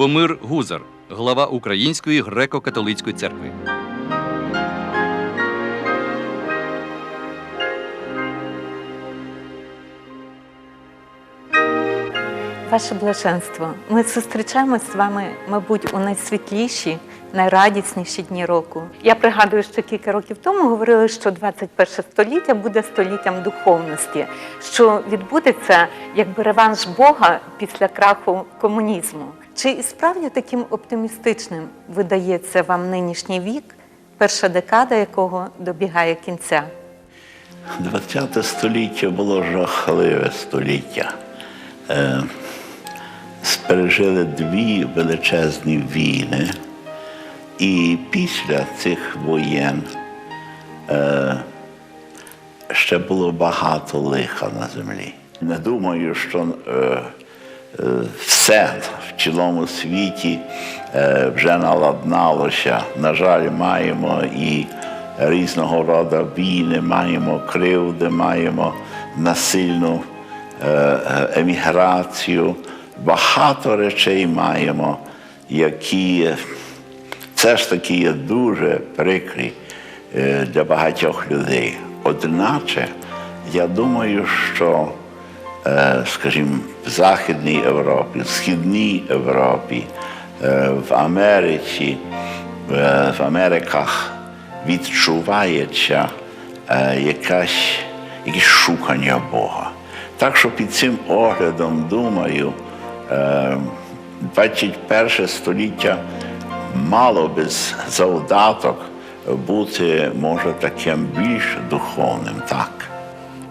Любомир Гузар, глава Української греко-католицької церкви. Ваше блаженство, ми зустрічаємось з вами, мабуть, у найсвітліші, найрадісніші дні року. Я пригадую, що кілька років тому говорили, що 21 століття буде століттям духовності, що відбудеться якби реванш Бога після краху комунізму. Чи справді таким оптимістичним видається вам нинішній вік, перша декада якого добігає кінця? 20 століття було жахливе століття. Е, пережили дві величезні війни, і після цих воєн е, ще було багато лиха на землі. Не думаю, що е, все в цілому світі е, вже наладналося. На жаль, маємо і різного роду війни, маємо кривди, маємо насильну е, е, еміграцію. Багато речей маємо, які все ж таки є дуже прикрі е, для багатьох людей. Одначе, я думаю, що, е, скажімо, в Західній Європі, в Східній Європі, е, в Америці, е, в Америках відчувається е, якась, якесь шукання Бога. Так що під цим оглядом, думаю, е, 21 століття мало без завдаток бути, може, таким більш духовним, так.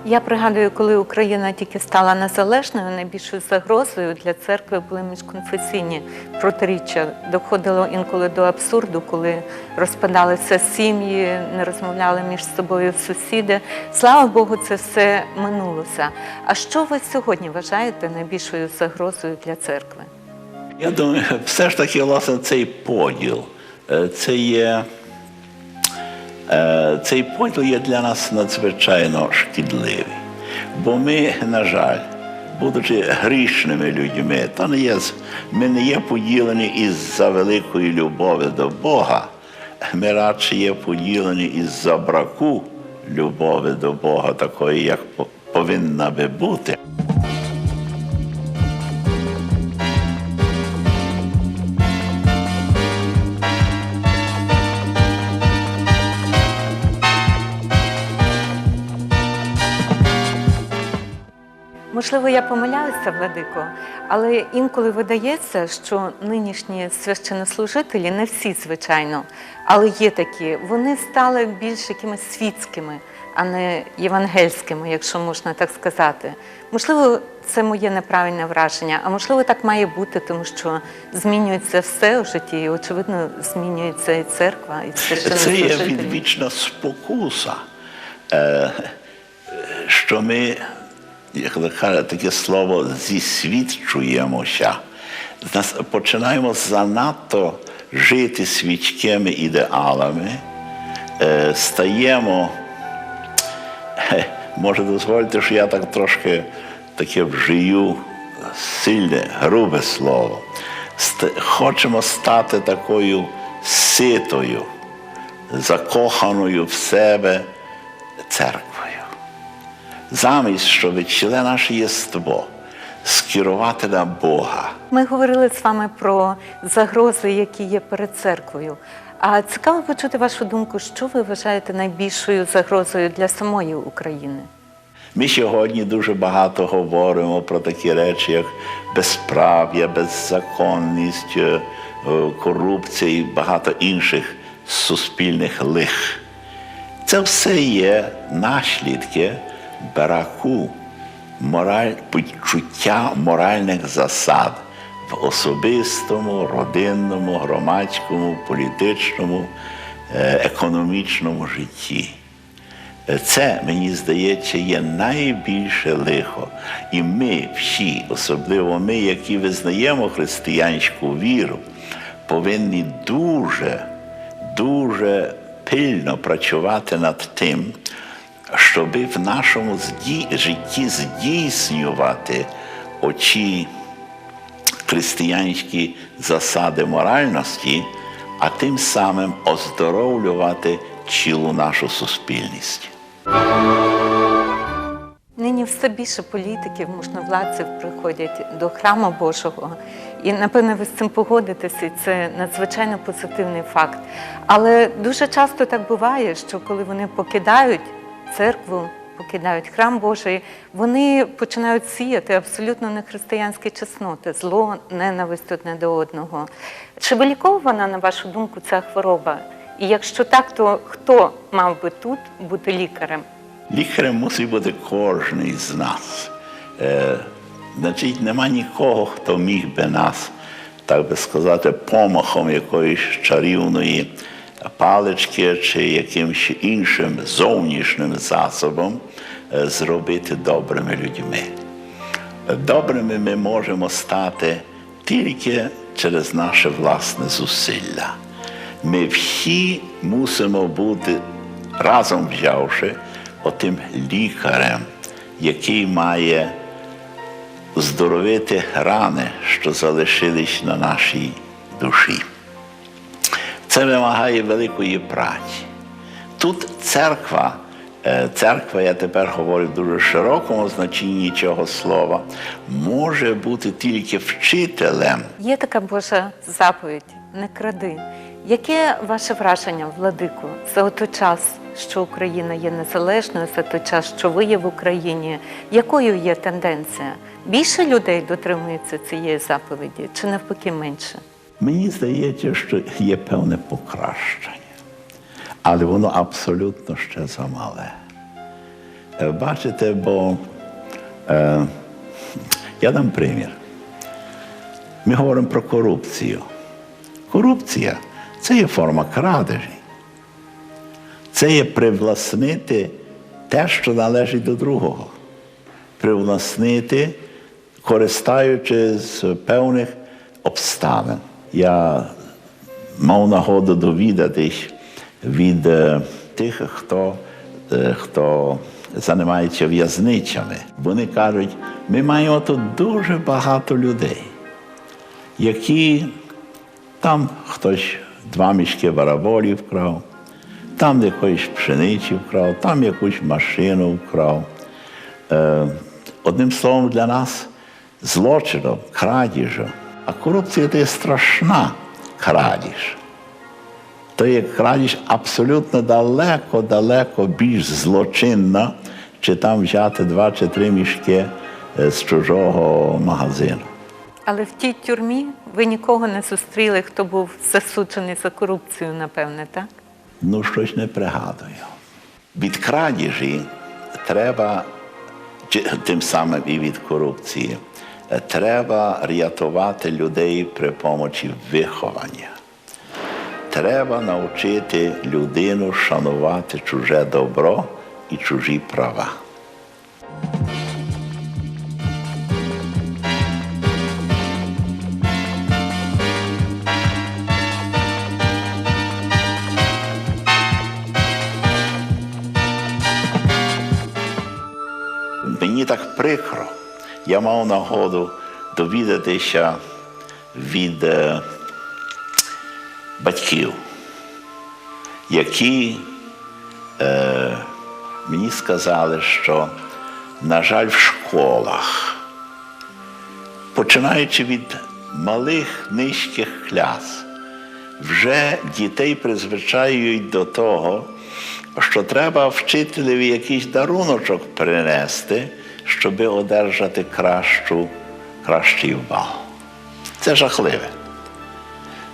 Я пригадую, коли Україна тільки стала незалежною, найбільшою загрозою для церкви були міжконфесійні протиріччя. Доходило інколи до абсурду, коли розпадалися сім'ї, не розмовляли між собою сусіди. Слава Богу, це все минулося. А що ви сьогодні вважаєте найбільшою загрозою для церкви? Я думаю, все ж таки, власне, цей поділ, е, це є, цей поділ є для нас надзвичайно шкідливий. Бо ми, на жаль, будучи грішними людьми, то не є, ми не є поділені із-за великої любові до Бога. Ми радше є поділені із-за браку любові до Бога, такої, як повинна би бути. Можливо, я помиляюся, Владико, але інколи видається, що нинішні священнослужителі, не всі, звичайно, але є такі, вони стали більш якимись світськими, а не євангельськими, якщо можна так сказати. Можливо, це моє неправильне враження, а можливо, так має бути, тому що змінюється все у житті, і, очевидно, змінюється і церква, і Це є відвічна спокуса, е, що ми, як то каже таке слово, зісвідчуємося. Починаємо занадто жити світськими ідеалами, е, стаємо, е, може дозвольте, що я так трошки таке вжию сильне, грубе слово. Хочемо стати такою ситою, закоханою в себе церквою. Замість, щоб ціле наше єство скерувати на Бога. Ми говорили з вами про загрози, які є перед церквою. А цікаво почути вашу думку, що ви вважаєте найбільшою загрозою для самої України? Ми сьогодні дуже багато говоримо про такі речі, як безправ'я, беззаконність, е, е, корупція і багато інших суспільних лих. Це все є наслідки браку мораль, почуття моральних засад в особистому, родинному, громадському, політичному, е, економічному житті. Це, мені здається, є найбільше лихо. І ми всі, особливо ми, які визнаємо християнську віру, повинні дуже, дуже пильно працювати над тим, щоб в нашому житті здійснювати очі християнські засади моральності, а тим самим оздоровлювати цілу нашу суспільність. Нині все більше політиків, можновладців приходять до храму Божого. І напевно ви з цим погодитеся, це надзвичайно позитивний факт. Але дуже часто так буває, що коли вони покидають церкву, покидають храм Божий, вони починають сіяти абсолютно нехристиянські чесноти, зло, ненависть одне до одного. Чи вилікована, на вашу думку, ця хвороба? І якщо так, то хто мав би тут бути лікарем? Лікарем мусить бути кожен з нас. Е, значить, нема нікого, хто міг би нас, так би сказати, помахом якоїсь чарівної палички чи якимось іншим зовнішнім засобом е, зробити добрими людьми. Добрими ми можемо стати тільки через наше власне зусилля. Ми всі мусимо бути разом взявши отим лікарем, який має здоровити рани, що залишились на нашій душі. Це вимагає великої праці. Тут церква, е, церква, я тепер говорю в дуже широкому значенні цього слова, може бути тільки вчителем. Є така Божа заповідь не кради. Яке ваше враження, Владику, за той час, що Україна є незалежною, за той час, що ви є в Україні? Якою є тенденція? Більше людей дотримується цієї заповіді, чи навпаки менше? Мені здається, що є певне покращення, але воно абсолютно ще замале. Е, Бачите, бо е, я дам примір. Ми говоримо про корупцію. Корупція це є форма крадежі. Це є привласнити те, що належить до другого. Привласнити, користаючись певних обставин. Я мав нагоду довідатись від е, тих, хто, е, хто займається в'язничами. Вони кажуть, ми маємо тут дуже багато людей, які там хтось два мішки бараболів вкрав, там якоїсь пшениці вкрав, там якусь машину вкрав. Е, одним словом, для нас злочином, крадіжем. А корупція це страшна крадіж. То є крадіж абсолютно далеко, далеко більш злочинна, чи там взяти два чи три мішки е, з чужого магазину. Але в тій тюрмі ви нікого не зустріли, хто був засуджений за корупцію, напевне, так? Ну, щось не пригадую. Від крадіжі треба, тим самим і від корупції, треба рятувати людей при помочі виховання. Треба навчити людину шанувати чуже добро і чужі права. Мені так прикро. Я мав нагоду довідатися від е, батьків, які е, мені сказали, що, на жаль, в школах, починаючи від малих низьких клас, вже дітей призвичаюють до того, що треба вчителеві якийсь даруночок принести, щоб одержати кращу, кращий бал. Це жахливе.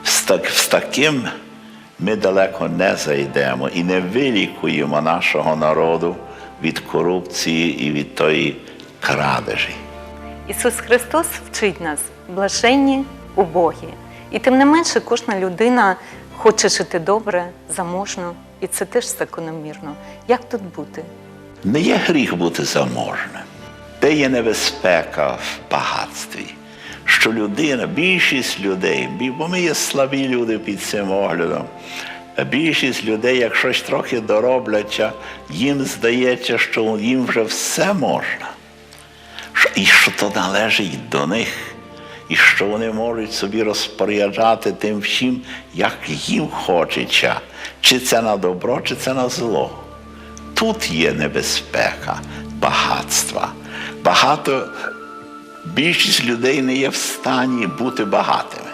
З, так, з таким ми далеко не зайдемо і не вилікуємо нашого народу від корупції і від тої крадежі. Ісус Христос вчить нас блаженні убогі. І тим не менше, кожна людина хоче жити добре, заможно, і це теж закономірно. Як тут бути? Не є гріх бути заможним. Де є небезпека в багатстві, що людина, більшість людей, бо ми є слабі люди під цим оглядом, більшість людей, як щось трохи доробляться, їм здається, що їм вже все можна. І що то належить до них. і що вони можуть собі розпоряджати тим всім, як їм хочеться, чи це на добро, чи це на зло. Тут є небезпека. Багато більшість людей не є в стані бути багатими,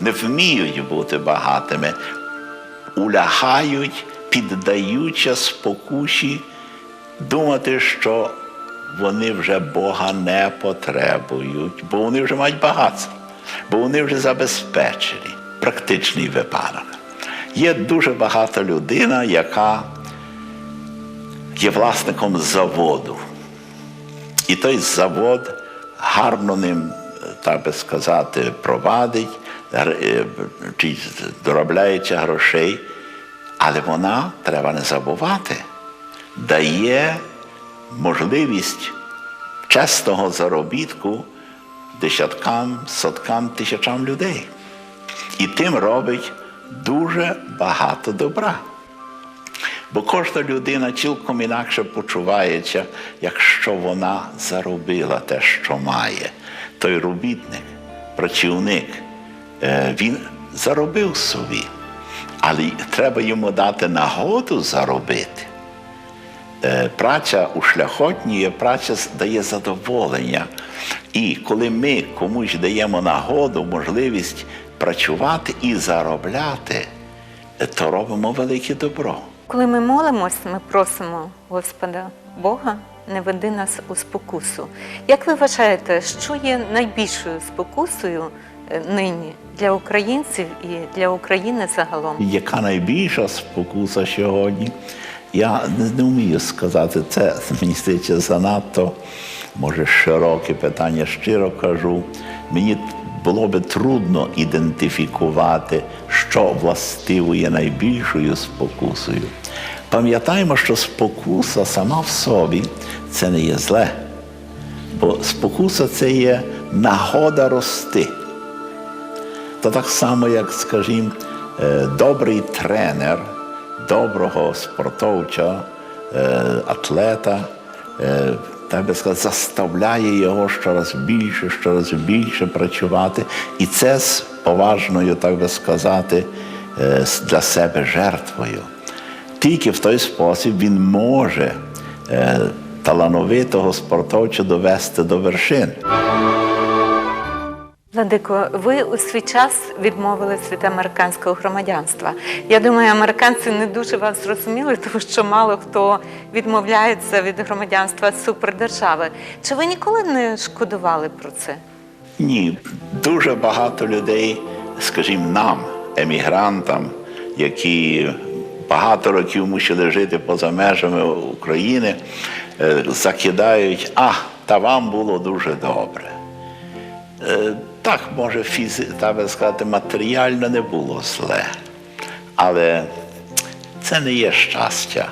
не вміють бути багатими, улягають, піддаються спокусі, думати, що вони вже Бога не потребують, бо вони вже мають багатство, бо вони вже забезпечені. Практичний випадок. Є дуже багата людина, яка є власником заводу. І той завод гарно ним, так би сказати, провадить, е, чи доробляється грошей, але вона, треба не забувати, дає можливість чесного заробітку десяткам, соткам, тисячам людей. І тим робить дуже багато добра. Бо кожна людина цілком інакше почувається, якщо вона заробила те, що має. Той робітник, працівник, е, він заробив собі, але треба йому дати нагоду заробити. Е, Праця у шляхотні є праця дає задоволення. І коли ми комусь даємо нагоду, можливість працювати і заробляти, е, то робимо велике добро. Коли ми молимось, ми просимо Господа Бога, не веди нас у спокусу. Як ви вважаєте, що є найбільшою спокусою е, нині для українців і для України загалом? Яка найбільша спокуса сьогодні? Я не, вмію сказати. Це мені здається занадто, може, широке питання, щиро кажу. Мені було би трудно ідентифікувати, що властиво є найбільшою спокусою. Пам'ятаємо, що спокуса сама в собі це не є зле, бо спокуса це є нагода рости. То так само, як, скажімо, е, добрий тренер доброго спортовця, е, атлета, е, так би сказати, заставляє його щораз більше, щораз більше працювати. І це поважною, так би сказати, е, для себе жертвою. Тільки в той спосіб він може е, талановитого спортовця довести до вершин. Владико, ви у свій час відмовились від американського громадянства. Я думаю, американці не дуже вас зрозуміли, тому що мало хто відмовляється від громадянства супердержави. Чи ви ніколи не шкодували про це? Ні, дуже багато людей, скажімо, нам, емігрантам, які багато років мусили жити поза межами України, е, закидають, а, та вам було дуже добре. Е, Так, може, фізи, так би сказати, матеріально не було зле, але це не є щастя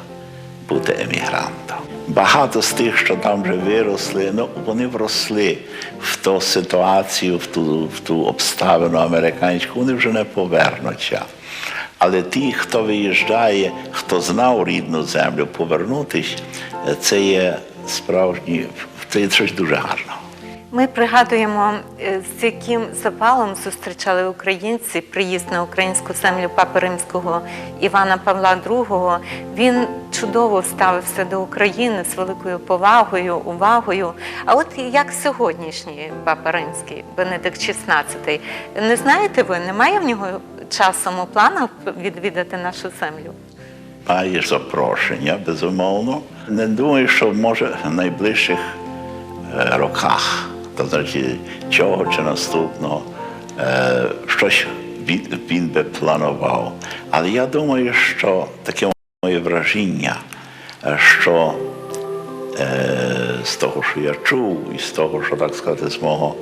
бути емігрантом. Багато з тих, що там вже виросли, ну вони вросли в ту ситуацію, в ту, в ту обставину американську, вони вже не повернуться. Але ті, хто виїжджає, хто знав рідну землю, повернутись, е, це є справжні, це є щось дуже гарного. Ми пригадуємо, е, з яким запалом зустрічали українці приїзд на українську землю Папи Римського Івана Павла II. Він чудово ставився до України з великою повагою, увагою. А от як сьогоднішній Папа Римський, Бенедикт XVI, не знаєте ви, немає в нього часом у планах відвідати нашу землю? Маєш запрошення, безумовно. Не думаю, що може в найближчих е, роках, то значить цього чи наступного, щось він, би планував. Але я думаю, що таке моє враження, що з того, що я чув, і з того, що так сказати, з мого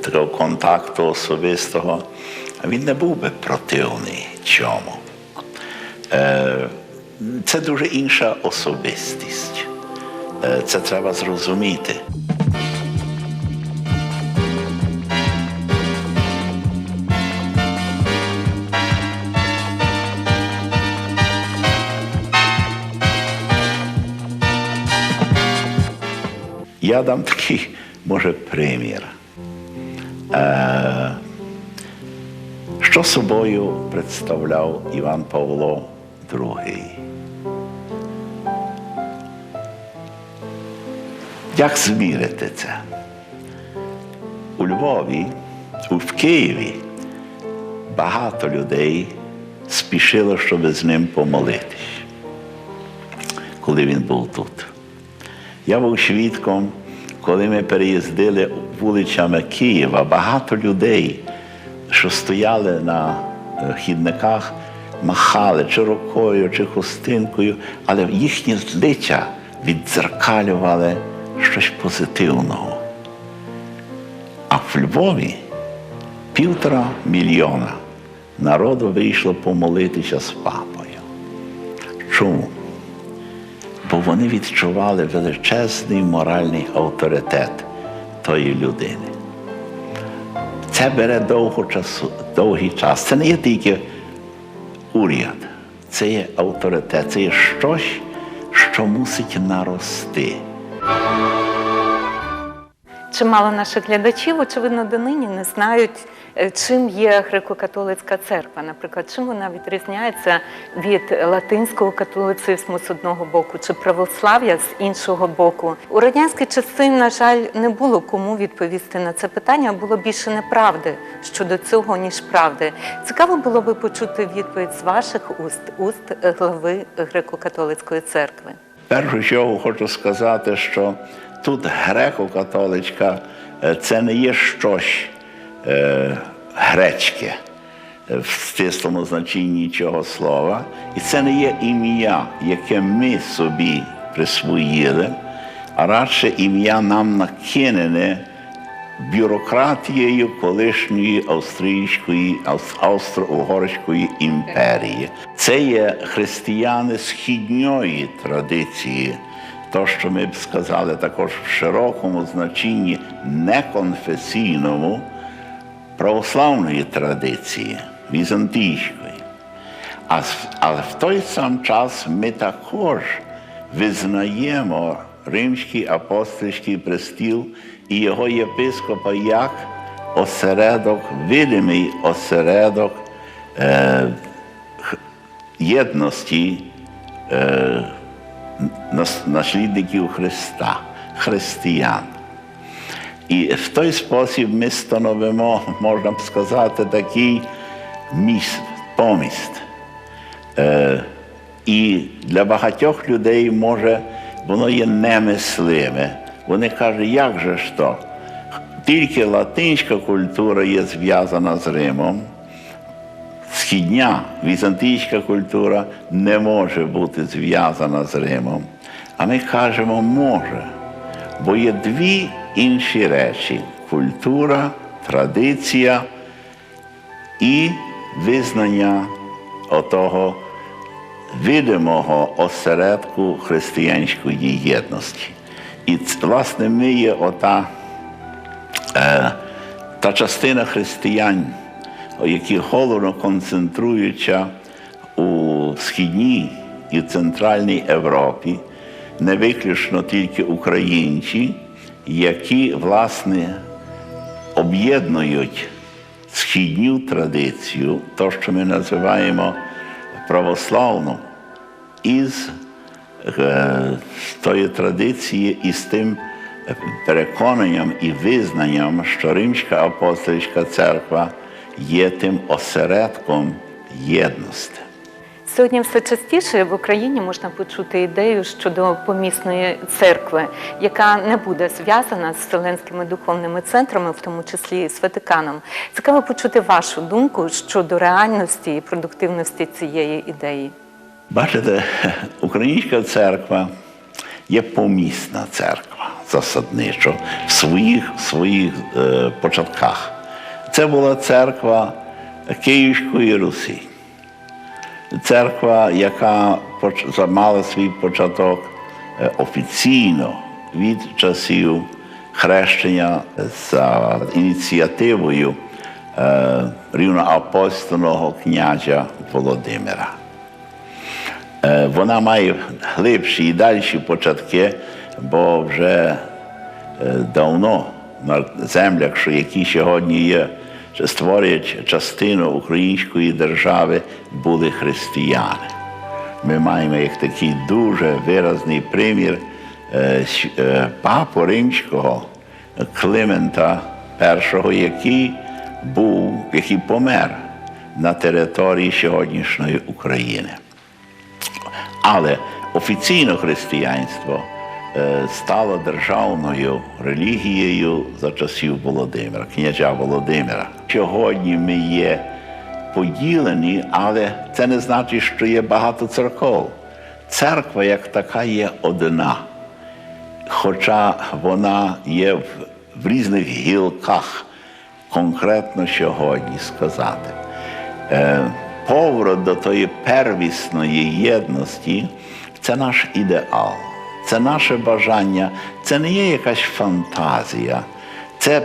такого контакту особистого, він не був би противний цьому. Е, Це дуже інша особистість. Це треба зрозуміти. Я дам такий, може, примір. Е, що собою представляв Іван Павло II? Як змірити це? У Львові, в Києві багато людей спішило, щоб з ним помолитись, коли він був тут. Я був свідком, коли ми переїздили вулицями Києва, багато людей, що стояли на е, хідниках, махали чи рукою, чи хустинкою, але їхні лиця віддзеркалювали щось позитивного. А в Львові півтора мільйона народу вийшло помолитися з папою. Чому? Бо вони відчували величезний моральний авторитет тої людини. Це бере довго часу, довгий час. Це не є тільки уряд, це є авторитет, це є щось, що мусить нарости. Чимало наших глядачів, очевидно, донині не знають, е, чим є греко-католицька церква. Наприклад, чим вона відрізняється від латинського католицизму з одного боку чи православ'я з іншого боку. У радянські часи, на жаль, не було кому відповісти на це питання, було більше неправди щодо цього, ніж правди. Цікаво було би почути відповідь з ваших уст, уст глави греко-католицької церкви. Першу чого хочу сказати, що тут греко-католицька е, це не є щось е, гречке е, в стислому значенні цього слова, і це не є ім'я, яке ми собі присвоїли, а радше ім'я нам накинене бюрократією колишньої австрійської Ав- австро-угорської імперії. Це є християни східньої традиції, то, що ми б сказали також в широкому значенні неконфесійному православної традиції, візантійської. Але в той сам час ми також визнаємо римський апостольський престіл і його єпископа як осередок, видимий осередок е, єдності е, наслідників Христа, християн. І в той спосіб ми становимо, можна б сказати, такий міст, поміст. Е, і для багатьох людей може воно є немислиме. Вони кажуть, як же то? Тільки латинська культура є зв'язана з Римом. Східня візантійська культура не може бути зв'язана з Римом. А ми кажемо, може, бо є дві інші речі: культура, традиція і визнання отого видимого осередку християнської єдності. І власне ми є ота е, та частина християн, які головно концентруються у східній і центральній Європі, не виключно тільки українці, які власне об'єднують східню традицію, то, що ми називаємо православну, із е, тої традиції і з тим переконанням і визнанням, що Римська апостольська церква є тим осередком єдності. Сьогодні все частіше в Україні можна почути ідею щодо помісної церкви, яка не буде зв'язана з вселенськими духовними центрами, в тому числі і з Ватиканом. Цікаво почути вашу думку щодо реальності і продуктивності цієї ідеї. Бачите, українська церква є помісна церква засадничо в своїх, своїх е, початках. Це була церква Київської Русі. Церква, яка мала свій початок е, офіційно від часів хрещення за ініціативою е, рівноапостольного князя Володимира. Е, Вона має глибші і дальші початки, бо вже давно на землях, що які сьогодні є, що створюють частину української держави, були християни. Ми маємо як такий дуже виразний примір е, е, папу римського Климента І, який був, який помер на території сьогоднішньої України. Але офіційно християнство е, стало державною релігією за часів Володимира, князя Володимира. Сьогодні ми є поділені, але це не значить, що є багато церков. Церква як така є одна, хоча вона є в, в різних гілках, конкретно сьогодні сказати е, поворот до тої первісної єдності це наш ідеал, це наше бажання, це не є якась фантазія. Це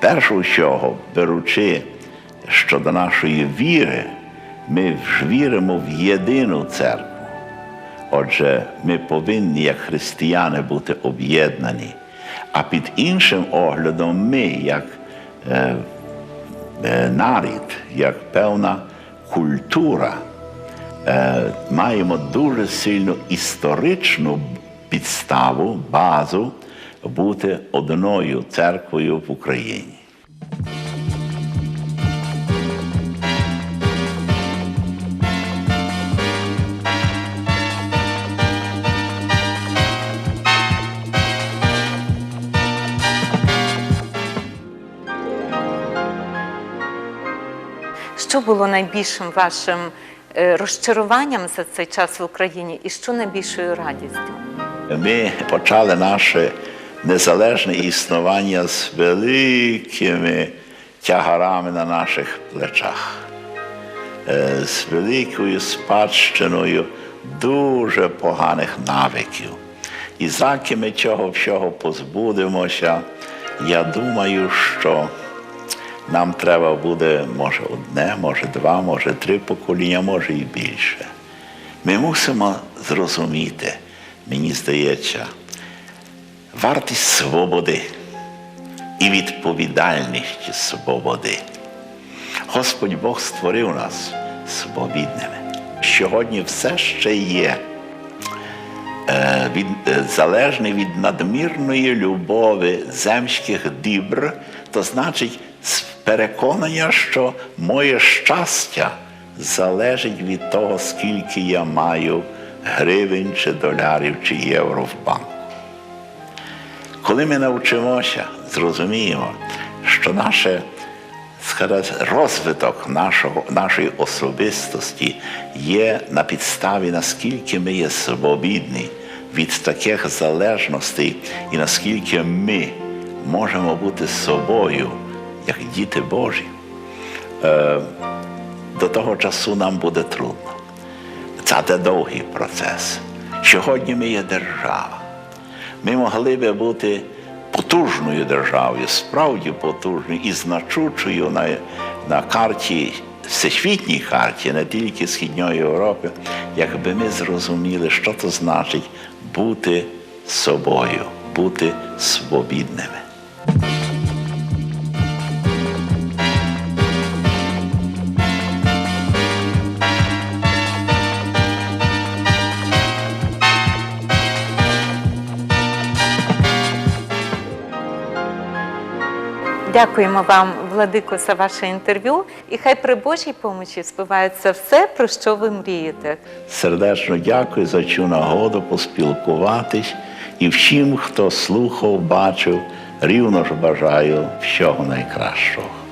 першу всього, беручи щодо нашої віри, ми ж віримо в єдину церкву. Отже, ми повинні, як християни, бути об'єднані. А під іншим оглядом ми, як е, е, нарід, як певна культура, е, маємо дуже сильну історичну підставу, базу бути одною церквою в Україні. Що було найбільшим вашим е, розчаруванням за цей час в Україні і що найбільшою радістю? Ми почали наше незалежне існування з великими тягарами на наших плечах, з великою спадщиною дуже поганих навиків. І заки ми цього всього позбудемося, я думаю, що нам треба буде може одне, може два, може три покоління, може і більше. Ми мусимо зрозуміти, мені здається, вартість свободи і відповідальність свободи. Господь Бог створив нас свобідними. Сьогодні все ще є е, від, е, від надмірної любові земських дібр, то значить переконання, що моє щастя залежить від того, скільки я маю гривень чи долярів чи євро в банку. Коли ми навчимося, зрозуміємо, що наше розвиток нашого, нашої особистості є на підставі, наскільки ми є свобідні від таких залежностей, і наскільки ми можемо бути собою, як діти Божі, е, до того часу нам буде трудно. Це довгий процес. Сьогодні ми є держава. Ми могли би бути потужною державою, справді потужною і значучою на, на карті, всесвітній карті, не тільки Східної Європи, якби ми зрозуміли, що це значить бути собою, бути свобідними. Дякуємо вам, Владико, за ваше інтерв'ю. І хай при Божій помочі збивається все, про що ви мрієте. Сердечно дякую за цю нагоду поспілкуватись і всім, хто слухав, бачив, рівно ж бажаю всього найкращого.